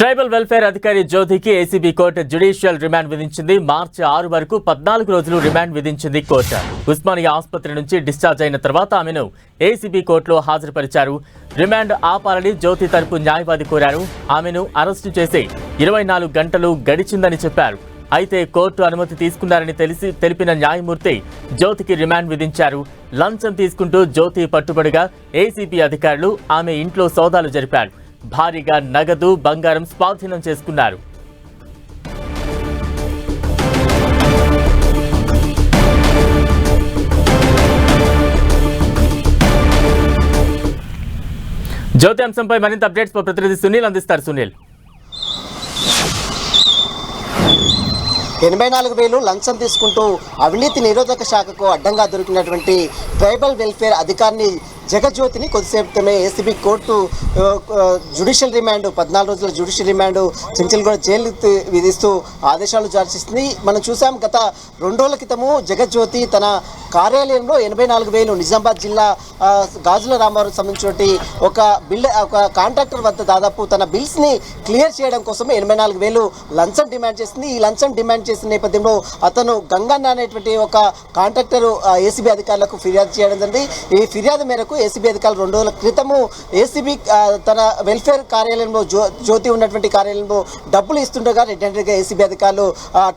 Tribal welfare అధికారి జ్యోతికి ACB court judicial remand విధించింది. మార్చి ఆరు వరకు పద్నాలుగు రోజులు రిమాండ్ విధించింది కోర్టు. ఉస్మానియా ఆసుపత్రి నుంచి డిశ్చార్జ్ అయిన తర్వాత ఆమెను ఏసీబీ కోర్టులో హాజరుపరిచారు. రిమాండ్ ఆపాలని జ్యోతి తరపు న్యాయవాది కోరారు. ఆమెను అరెస్టు చేసి ఇరవై నాలుగు గంటలు గడిచిందని చెప్పారు. అయితే కోర్టు అనుమతి తీసుకున్నారని తెలిసి తెలిపిన న్యాయమూర్తి జ్యోతికి రిమాండ్ విధించారు. లంచం తీసుకుంటూ జ్యోతి పట్టుబడిగా ఏసీబీ అధికారులు ఆమె ఇంట్లో సోదాలు జరిపారు. భారీగా నగదు బంగారం స్వాధీనం చేసుకున్నారు. జ్యోతి అంశంపై మరింత అప్డేట్స్ మా ప్రతినిధి సునీల్ అందిస్తారు. సునీల్. ఎనభై నాలుగు వేలు లంచం తీసుకుంటూ అవినీతి నిరోధక శాఖకు అడ్డంగా దొరికినటువంటి ట్రైబల్ వెల్ఫేర్ అధికారిని జగజ్యోతిని కొద్దిసేపమే ఏసీబీ కోర్టు జ్యుడిషియల్ రిమాండ్ పద్నాలుగు రోజుల జ్యుడిషియల్ రిమాండ్ చెంచల్గూడ జైలు విధిస్తూ ఆదేశాలు జారీ చేసింది. మనం చూసాం గత రెండు రోజుల క్రితము జగజ్యోతి తన కార్యాలయంలో ఎనభై నాలుగు వేలు నిజామాబాద్ జిల్లా గాజుల రామారావు సంబంధించినటువంటి ఒక బిల్ ఒక కాంట్రాక్టర్ వద్ద దాదాపు తన బిల్స్ని క్లియర్ చేయడం కోసం ఎనభై నాలుగు వేలు లంచం డిమాండ్ చేసింది. ఈ లంచం డిమాండ్ చేసిన నేపథ్యంలో అతను గంగన్న అనేటువంటి ఒక కాంట్రాక్టర్ ఏసీబీ అధికారులకు ఫిర్యాదు చేయడం జరిగింది. ఈ ఫిర్యాదు మేరకు ఏసీబీ అధికారులు రెండు రోజుల క్రితము ఏసీబీ తన వెల్ఫేర్ కార్యాలయంలో జ్యో జ్యోతి ఉన్నటువంటి కార్యాలయంలో డబ్బులు ఇస్తుండగా రెడ్ హ్యాండెడ్గా ఏసీబీ అధికారులు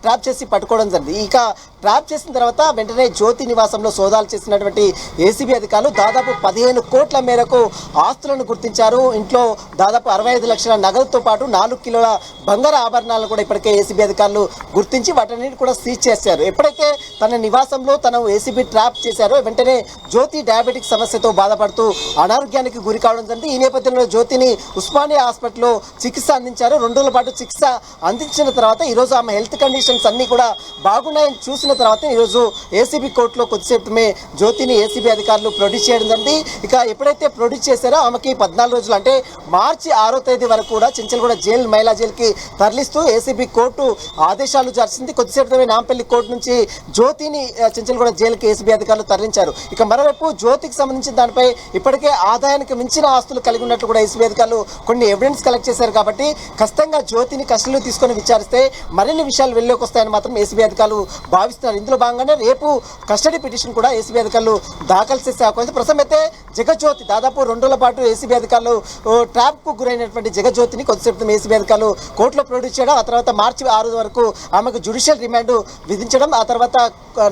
ట్రాప్ చేసి పట్టుకోవడం జరిగింది. ఇక ట్రాప్ చేసిన తర్వాత వెంటనే జ్యోతి నివాసంలో సోదాలు చేసినటువంటి ఏసీబీ అధికారులు దాదాపు పదిహేను కోట్ల మేరకు ఆస్తులను గుర్తించారు. ఇంట్లో దాదాపు అరవై ఐదు లక్షల నగదుతో పాటు నాలుగు కిలోల బంగారు ఆభరణాలను కూడా ఇప్పటికే ఏసీబీ అధికారులు గుర్తించి వాటన్నిటి కూడా సీజ్ చేశారు. ఎప్పుడైతే తన నివాసంలో తను ఏసీబీ ట్రాప్ చేశారో వెంటనే జ్యోతి డయాబెటిక్ సమస్యతో బాధపడుతూ అనారోగ్యానికి గురి కావడం జరిగింది. ఈ నేపథ్యంలో జ్యోతిని ఉస్మానియా హాస్పిటల్లో చికిత్స అందించారు. రెండు రోజుల పాటు చికిత్స అందించిన తర్వాత ఈరోజు ఆమె హెల్త్ కండిషన్స్ అన్నీ కూడా బాగున్నాయని చూసిన తర్వాత ఈరోజు ఏసీబీ కోర్టులో కొద్దిసేపమే జ్యోతిని ఏసీబీ అధికారులు ప్రొడ్యూస్ చేయడం జరిగింది. ఇక ఎప్పుడైతే ప్రొడ్యూస్ చేశారో ఆమెకి పద్నాలుగు రోజులు అంటే మార్చి ఆరో తేదీ వరకు కూడా చెంచల్గూడ జైలు మహిళా జైలుకి తరలిస్తూ ఏసీబీ కోర్టు ఆదేశాలు జరిచింది కొద్దిసేపటిమే నాంపల్లి కోర్టు నుంచి జ్యోతిని ఆ, చెంచల్గూడ జైలుకి ఏసీబీ అధికారులు తరలించారు. ఇక మరోవైపు జ్యోతికి సంబంధించిన వారిపై ఇప్పటికే ఆదాయానికి మించిన ఆస్తులు కలిగి ఉన్నట్లు కూడా ఏసీబీ అధికారులు కొన్ని ఎవిడెన్స్ కలెక్ట్ చేశారు కాబట్టి ఖచ్చితంగా జ్యోతిని కస్టడీలో తీసుకొని విచారిస్తే మరిన్ని విషయాలు వెళ్ళలోకి వస్తాయని మాత్రం ఏసీబీ అధికారులు భావిస్తున్నారు. ఇందులో భాగంగానే రేపు కస్టడీ పిటిషన్ కూడా ఏసీబీ అధికారులు దాఖలు చేసే అవకాశం ప్రస్తుతం అయితే జగజ్యోతి దాదాపు రెండు రోజుల పాటు ఏసీబీ అధికారులు ట్రాప్ ట్రాప్కు గురైనటువంటి జగజ్యోతిని కొద్దిసేపు ఏసీబీ అధికారులు కోర్టులో ప్రొడ్యూస్ చేయడం ఆ తర్వాత మార్చి ఆరు వరకు ఆమెకు జ్యుడిషియల్ రిమాండ్ విధించడం ఆ తర్వాత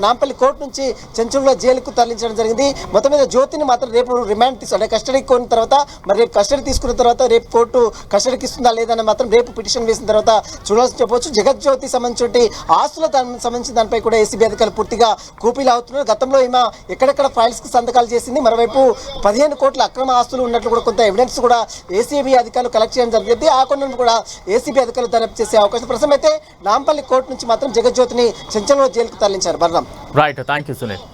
నాంపల్లి కోర్టు నుంచి చెంచుల్లో జైలుకు తరలించడం జరిగింది. మొత్తం మీద జ్యోతిని మాత్రం రేపు రిమాండ్ తీసు అంటే కస్టడీకి కోరిన తర్వాత మరి రేపు కస్టడీ తీసుకున్న తర్వాత రేపు కోర్టు కస్టడీకి ఇస్తుందా లేదని మాత్రం రేపు పిటిషన్ వేసిన తర్వాత చూడాల్సి చెప్పవచ్చు జగజ్యోతి సంబంధించి ఆస్తుల సంబంధించిన దానిపై కూడా ఏసీబీ అధికారులు పూర్తిగా కూపీలు అవుతున్నారు గతంలో ఈమె ఎక్కడెక్కడ ఫైల్స్కి సంతకాలు చేసింది. మరోవైపు పదిహేను కోట్ల అక్రమ ఆస్తులు ఉన్నట్లు కూడా కొంత ఎవిడెన్స్ కూడా ఏసీబీ అధికారులు కలెక్ట్ చేయడం జరిగింది. ఆ కొన్ని కూడా ఏసీబీ అధికారులు దర్యాప్తు చేసే అవకాశం ప్రస్తుతం అయితే నాంపల్లి కోర్టు నుంచి మాత్రం జగజ్యోతిని చెంచలో జైలుకు తరలించారు. Balaram right thank you Sunil